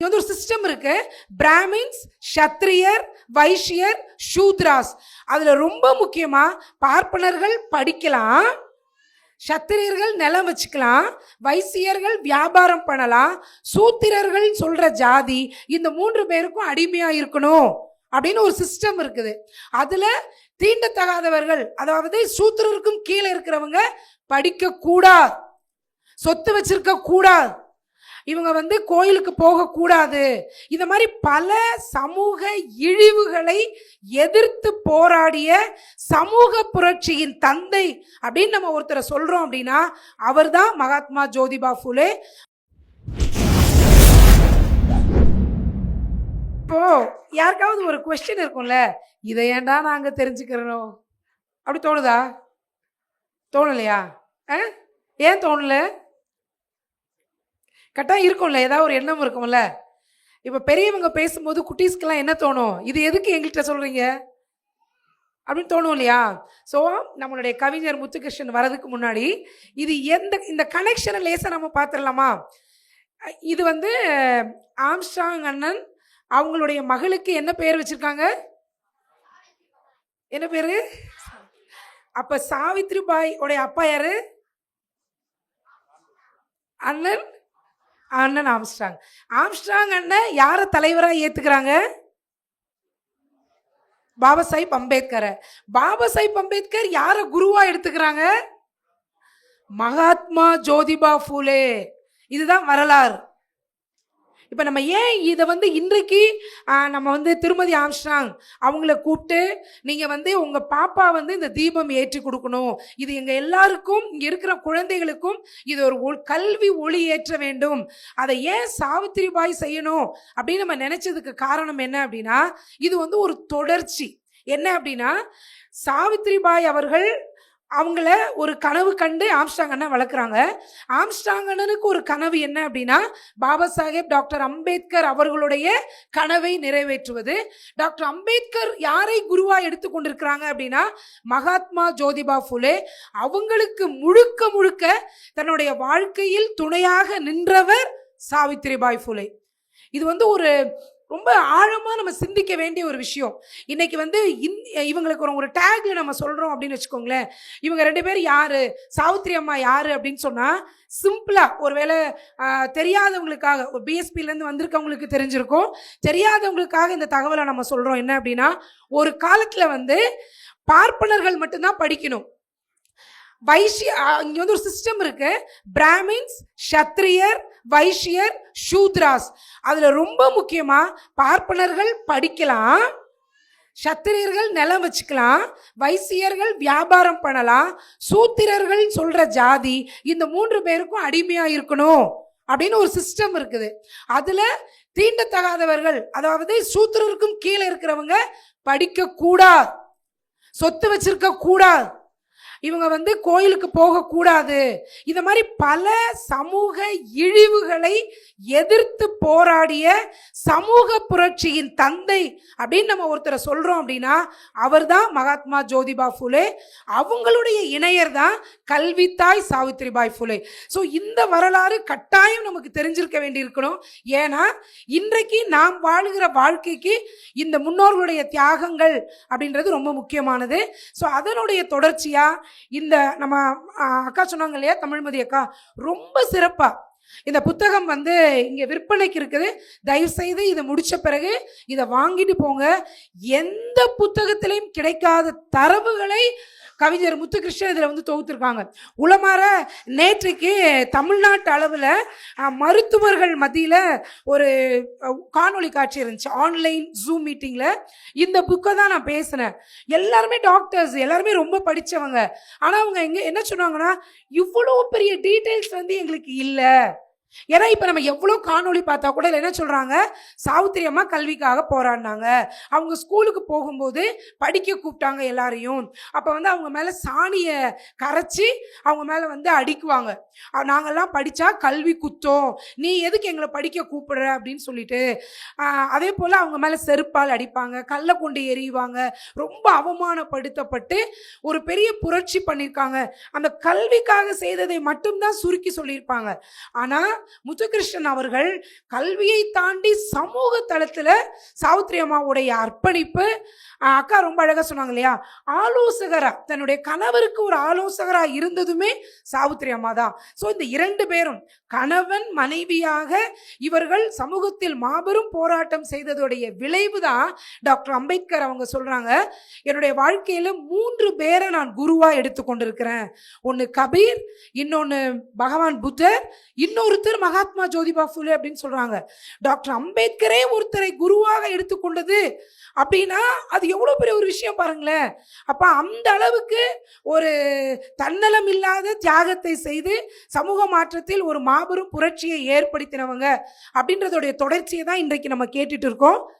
இது வந்து ஒரு சிஸ்டம் இருக்கு. பிராமின்ஸ் சத்திரியர் வைஷ்யர் சூத்ராஸ் அதுல ரொம்ப முக்கியமா பார்ப்பனர்கள் படிக்கலாம் சத்திரியர்கள் நிலம் வச்சுக்கலாம் வைசியர்கள் வியாபாரம் பண்ணலாம் சூத்திரர்கள் சொல்ற ஜாதி இந்த மூன்று பேருக்கும் அடிமையா இருக்கணும் அப்படின்னு ஒரு சிஸ்டம் இருக்குது. அதுல தீண்டத்தகாதவர்கள் அதாவது சூத்திரருக்கும் கீழே இருக்கிறவங்க படிக்க கூடாது சொத்து வச்சிருக்க கூடாது இவங்க வந்து கோயிலுக்கு போகக்கூடாது. இந்த மாதிரி பல சமூக இழிவுகளை எதிர்த்து போராடிய சமூக புரட்சியின் தந்தை அப்படின்னு நம்ம ஒருத்தரை சொல்கிறோம் அப்படின்னா அவர்தான் மகாத்மா ஜோதிபா ஃபுலே. இப்போ யாருக்காவது ஒரு கொஸ்டின் இருக்கும்ல இதை ஏன்டா நாங்கள் தெரிஞ்சுக்கிறோம் அப்படி தோணுதா? தோணலையா? ஆ? ஏன் தோணலை? கரெக்டாக இருக்கும்ல ஏதாவது ஒரு எண்ணம் இருக்கும்ல. இப்போ பெரியவங்க பேசும்போது குட்டீஸ்க்கெல்லாம் என்ன தோணும்? இது எதுக்கு எங்கள்கிட்ட சொல்கிறீங்க அப்படின்னு தோணும் இல்லையா? ஸோ நம்மளுடைய கவிஞர் முத்துகிருஷ்ணன் வரதுக்கு முன்னாடி இது எந்த இந்த கனெக்ஷனை லேசாக நம்ம பார்த்துடலாமா இது வந்து ஆம்ஸ்டாங் அண்ணன் அவங்களுடைய மகளுக்கு என்ன பேர் வச்சிருக்காங்க? என்ன பேர்? அப்போ சாவித்ரி பாய் உடைய அப்பா யாரு? அண்ணன் அண்ணன் ஆம்ஸ்ட்ராங். ஆம்ஸ்ட்ராங் அண்ணன் யாரை தலைவராக ஏற்றுக்கிறாங்க பாபா சாஹிப் அம்பேத்கரை. பாபா சாஹிப் அம்பேத்கர் யாரை குருவாக எடுத்துக்கிறாங்க? மகாத்மா ஜோதிபா ஃபூலே. இதுதான் வரலாறு. இப்போ நம்ம ஏன் இதை வந்து இன்றைக்கு நம்ம வந்து திருமதி ஆம்ஸ்ட்ராங் அவங்கள கூப்பிட்டு நீங்கள் வந்து உங்கள் பாப்பா வந்து இந்த தீபம் ஏற்றி கொடுக்கணும். இது எங்கள் எல்லாருக்கும் இங்கே இருக்கிற குழந்தைகளுக்கும் இது ஒரு ஒ- கல்வி ஒளி ஏற்ற வேண்டும். அதை ஏன் சாவித்திரிபாய் செய்யணும் அப்படின்னு நம்ம நினச்சதுக்கு காரணம் என்ன அப்படின்னா இது வந்து ஒரு தொடர்ச்சி. என்ன அப்படின்னா சாவித்திரிபாய் அவர்கள் அவங்கள ஒரு கனவு கண்டு ஆம்ஸ்டாங் அண்ணன் வளர்க்குறாங்க. ஆம்ஸ்டாங் அண்ணனுக்கு ஒரு கனவு என்ன அப்படின்னா பாபா சாஹேப் டாக்டர் அம்பேத்கர் அவர்களுடைய கனவை நிறைவேற்றுவது. டாக்டர் அம்பேத்கர் யாரை குருவாக எடுத்துக்கொண்டிருக்கிறாங்க அப்படின்னா மகாத்மா ஜோதிபா ஃபுலே. அவங்களுக்கு முழுக்க முழுக்க தன்னுடைய வாழ்க்கையில் துணையாக நின்றவர் சாவித்திரிபாய் ஃபுலே. இது வந்து ஒரு ரொம்ப ஆழமாக நம்ம சிந்திக்க வேண்டிய ஒரு விஷயம். இன்னைக்கு வந்து இந் இவங்களுக்கு ஒரு ஒரு டேக்ல நம்ம சொல்கிறோம் அப்படின்னு வச்சுக்கோங்களேன். இவங்க ரெண்டு பேரும் யார்? சாவித்ரி அம்மா யார் அப்படின்னு சொன்னால் சிம்பிளாக ஒருவேளை தெரியாதவங்களுக்காக ஒரு பிஎஸ்பிலேருந்து வந்திருக்கவங்களுக்கு தெரிஞ்சிருக்கும். தெரியாதவங்களுக்காக இந்த தகவலை நம்ம சொல்கிறோம் என்ன அப்படின்னா ஒரு காலத்தில் வந்து பார்ப்பனர்கள் மட்டும்தான் படிக்கணும். வைஷ்ய இங்கே வந்து ஒரு சிஸ்டம் இருக்குது பிராமின்ஸ் சத்திரியர் வைஷ்யர் சூத்ராஸ். அதில் ரொம்ப முக்கியமாக பார்ப்பனர்கள் படிக்கலாம் சத்திரியர்கள் நிலம் வச்சுக்கலாம் வைசியர்கள் வியாபாரம் பண்ணலாம் சூத்திரர்கள் சொல்கிற ஜாதி இந்த மூன்று பேருக்கும் அடிமையாக இருக்கணும் அப்படின்னு ஒரு சிஸ்டம் இருக்குது. அதில் தீண்டத்தகாதவர்கள் அதாவது சூத்திரருக்கும் கீழே இருக்கிறவங்க படிக்கக்கூடாது சொத்து வச்சிருக்க கூடாது இவங்க வந்து கோயிலுக்கு போகக்கூடாது. இந்த மாதிரி பல சமூக இழிவுகளை எதிர்த்து போராடிய சமூக புரட்சியின் தந்தை அப்படின்னு நம்ம ஒருத்தரை சொல்கிறோம் அப்படின்னா அவர் தான் மகாத்மா ஜோதிபா ஃபுலே. அவங்களுடைய இணையர் தான் கல்வித்தாய் சாவித்திரிபாய் ஃபுலே. ஸோ இந்த வரலாறு கட்டாயம் நமக்கு தெரிஞ்சிருக்க வேண்டியிருக்கணும். ஏன்னா இன்றைக்கு நாம் வாழுகிற வாழ்க்கைக்கு இந்த முன்னோர்களுடைய தியாகங்கள் அப்படின்றது ரொம்ப முக்கியமானது. ஸோ அதனுடைய தொடர்ச்சியாக இந்த நம்ம அக்கா சொன்னாங்க இல்லையா தமிழ்மதி அக்கா? ரொம்ப சிறப்பாக இந்த புத்தகம் வந்து இங்கே விற்பனைக்கு இருக்குது. தயவுசெய்து இதை முடித்த பிறகு இதை வாங்கிட்டு போங்க. எந்த புத்தகத்திலையும் கிடைக்காத தரவுகளை கவிஞர் முத்துகிருஷ்ணன் இதில் வந்து தொகுத்திருக்காங்க. உளமாற நேற்றைக்கு தமிழ்நாட்டு அளவில் மருத்துவர்கள் மத்தியில் ஒரு காணொலி காட்சி இருந்துச்சு. ஆன்லைன் ஜூம் மீட்டிங்கில் இந்த புக்கை தான் நான் பேசினேன். எல்லாருமே டாக்டர்ஸ் எல்லாருமே ரொம்ப படித்தவங்க ஆனால் அவங்க எங்கே என்ன சொன்னாங்கன்னா இவ்வளோ பெரிய டீட்டெயில்ஸ் வந்து எங்களுக்கு இல்லை. ஏன்னா இப்போ நம்ம எவ்வளோ காணொளி பார்த்தா கூட என்ன சொல்கிறாங்க சாவுத்திரியம்மா கல்விக்காக போராடினாங்க. அவங்க ஸ்கூலுக்கு போகும்போது படிக்க கூப்பிட்டாங்க எல்லாரையும். அப்போ வந்து அவங்க மேலே சாணியை கரைச்சி அவங்க மேலே வந்து அடிக்குவாங்க. நாங்கள்லாம் படித்தா கல்வி குத்தம். நீ எதுக்கு எங்களை படிக்க கூப்பிடுற? அப்படின்னு சொல்லிட்டு அதே போல் அவங்க மேலே செருப்பால் அடிப்பாங்க. கல்லை கொண்டு எறிவாங்க. ரொம்ப அவமானப்படுத்தப்பட்டு ஒரு பெரிய புரட்சி பண்ணியிருக்காங்க. அந்த கல்விக்காக செய்ததை மட்டும்தான் சுருக்கி சொல்லியிருப்பாங்க. ஆனால் முத்துகிருஷ்ணன் அவர்கள் கல்வியை தாண்டி சமூக தளத்தில் சாவித்ரி அம்மாவுடைய அர்ப்பணிப்பு அக்கா ரொம்ப அழகாக சொன்னாங்க இல்லையா? ஆலோசகரா தன்னுடைய கணவருக்கு ஒரு ஆலோசகராக இருந்ததுமே சாவித்ரி அம்மா தான். ஸோ இந்த இரண்டு பேரும் கணவன் மனைவியாக இவர்கள் சமூகத்தில் மாபெரும் போராட்டம் செய்ததுடைய விளைவு தான் டாக்டர் அம்பேத்கர் அவங்க சொல்கிறாங்க என்னுடைய வாழ்க்கையில் மூன்று பேரை நான் குருவாக எடுத்துக்கொண்டிருக்கிறேன். ஒன்று கபீர் இன்னொன்று பகவான் புத்தர் இன்னொருத்தர் மகாத்மா ஜோதிபா ஃபுலே அப்படின்னு சொல்கிறாங்க டாக்டர் அம்பேத்கரே ஒருத்தரை குருவாக எடுத்துக்கொண்டது அப்படின்னா அது எவ்வளோ பெரிய ஒரு விஷயம் பாருங்களேன். அப்போ அந்த அளவுக்கு ஒரு தன்னலம் இல்லாத தியாகத்தை செய்து சமூக மாற்றத்தில் ஒரு மாபெரும் புரட்சியை ஏற்படுத்தினவங்க அப்படின்றதோடைய தொடர்ச்சியை தான் இன்றைக்கு நம்ம கேட்டுட்டு இருக்கோம்.